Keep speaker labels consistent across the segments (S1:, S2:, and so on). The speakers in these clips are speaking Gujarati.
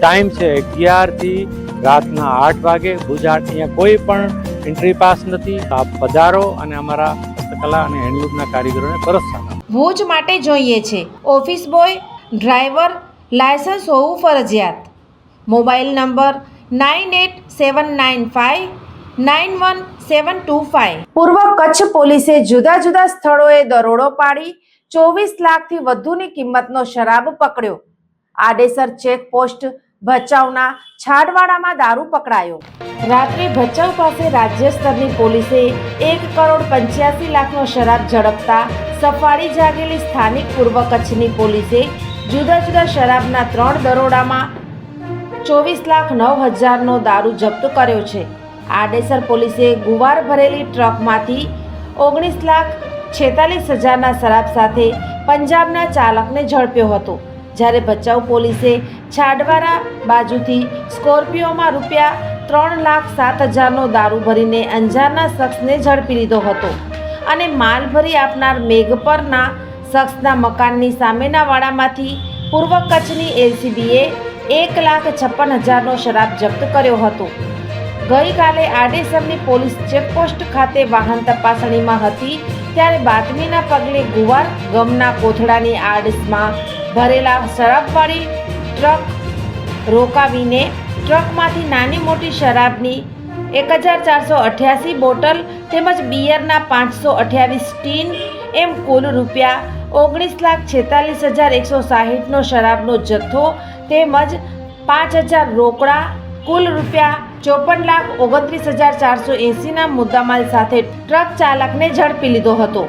S1: ટાઈમ છે અગિયારથી રાતના આઠ વાગે. ગુજરાત અહીંયા કોઈ પણ એન્ટ્રી પાસ નથી. આપ પધારો અને અમારા હસ્તકલા અને હેન્ડલૂમના કારીગરોને પરત
S2: ભુજ માટે જોઈએ છે. ઓફિસ બોય ડ્રાઈવર લાયસન્સ હોવું ફરજિયાત. Mobile number nine eight seven nine five nine one seven two five. પૂર્વ કચ્છ પોલીસે જુદા જુદા સ્થળોએ દરોડો પાડી ચોવીસ લાખથી વધુની કિંમતનો શરાબ પકડ્યો. આડેસર ચેકપોસ્ટ ભચાઉના છાડવાડામાં દારૂ પકડાયો. રાત્રે ભચાઉ પાસે રાજ્ય સ્તરની પોલીસે એક કરોડ પંચ્યાસી લાખનો શરાબ ઝડપતા સફાળી જાગેલી સ્થાનિક પૂર્વ કચ્છની પોલીસે જુદા જુદા શરાબના ત્રણ દરોડામાં ચોવીસ લાખ નવ હજારનો દારૂ જપ્ત કર્યો છે. આડેસર પોલીસે ગુવાર ભરેલી ટ્રકમાંથી ઓગણીસ લાખ છેતાલીસ હજારના શરાબ સાથે પંજાબના ચાલકને ઝડપ્યો હતો. જ્યારે ભચાઉ પોલીસે છાડવારા બાજુથી સ્કોર્પિયોમાં રૂપિયા ત્રણ લાખ સાત હજારનો દારૂ ભરીને અંજારના શખ્સને ઝડપી લીધો હતો અને માલ ભરી આપનાર મેઘપરના શખ્સના મકાનની સામેના વાડામાંથી પૂર્વ કચ્છની એલસીબીએ એક લાખ છપ્પન હજારનો શરાબ જપ્ત કર્યો હતો. ગઈકાલે આડેસરની પોલીસ ચેકપોસ્ટ ખાતે વાહન તપાસણીમાં હતી, ત્યારે બાતમીના પગલે ગુવાર ગમના કોથળાની આડસમાં ભરેલા શરાબવાળી ટ્રક રોકાવીને ટ્રકમાંથી નાની મોટી શરાબની એક હજાર ચારસો અઠ્યાસી બોટલ તેમજ બિયરના પાંચસો અઠ્યાવીસ ટીન એમ કુલ રૂપિયા ઓગણીસ લાખ છેતાલીસ હજાર એકસો સાહીઠનો શરાબનો જથ્થો તેમજ પાંચ હજાર રોકડા, કુલ રૂપિયા ચોપન લાખ ઓગણત્રીસ હજાર ચારસો એંસીના મુદ્દામાલ સાથે ટ્રક ચાલકને ઝડપી લીધો હતો.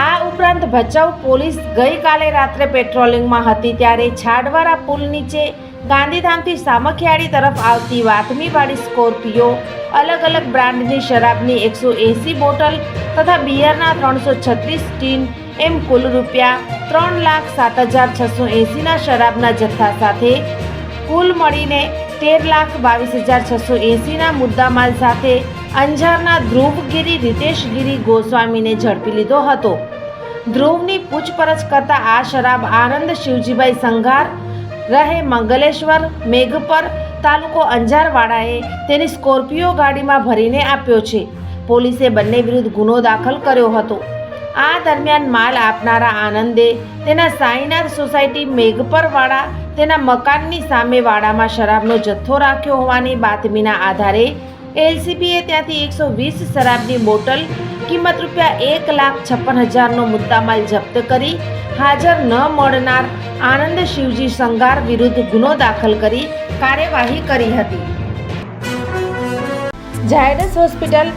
S2: આ ઉપરાંત ભચાઉ પોલીસ ગઈકાલે રાત્રે પેટ્રોલિંગમાં હતી ત્યારે છાડવાળા પુલ નીચે ગાંધીધામથી સામખિયાળી તરફ આવતી વાતમીવાળી સ્કોર્પિયો, અલગ અલગ બ્રાન્ડની શરાબની એકસો એંસી બોટલ તથા બિયરના ત્રણસો છત્રીસ ટીન, એમ કુલ રૂપિયા ત્રણ લાખ સાત હજાર છસો એંસીના શરાબના જથ્થા સાથે કુલ મળીને તેર લાખ બાવીસ હજાર છસો એંસીના મુદ્દામાલ સાથે અંજારના ધ્રુવગીરી રીતેશગીરી ગોસ્વામીને ઝડપી લીધો હતો. ધ્રુવની પૂછપરછ કરતા આ શરાબ આનંદ શિવજીભાઈ સંઘાર, રહે મંગલેશ્વર, મેઘપર તાલુકો અંજારવાડાએ તેની સ્કોર્પિયો ગાડીમાં ભરીને આપ્યો છે. પોલીસે બંને વિરુદ્ધ ગુનો દાખલ કર્યો હતો. આ દરમિયાન માલ આપનારા આનંદે તેના સાઈનાથ સોસાયટી મેઘપરવાળા તેના મકાનની સામે વાડામાં શરાબનો જથ્થો રાખ્યો હોવાની બાતમીના આધારે એલસીબીએ ત્યાંથી એકસો વીસ શરાબની બોટલ કિંમત રૂપિયા એક લાખ છપ્પન હજારનો મુદ્દામાલ જપ્ત કરી હાજર ન મળનાર આનંદ શિવજી સંઘાર વિરુદ્ધ ગુનો દાખલ કરી કાર્યવાહી કરી હતી. ઝાયડસ હોસ્પિટલ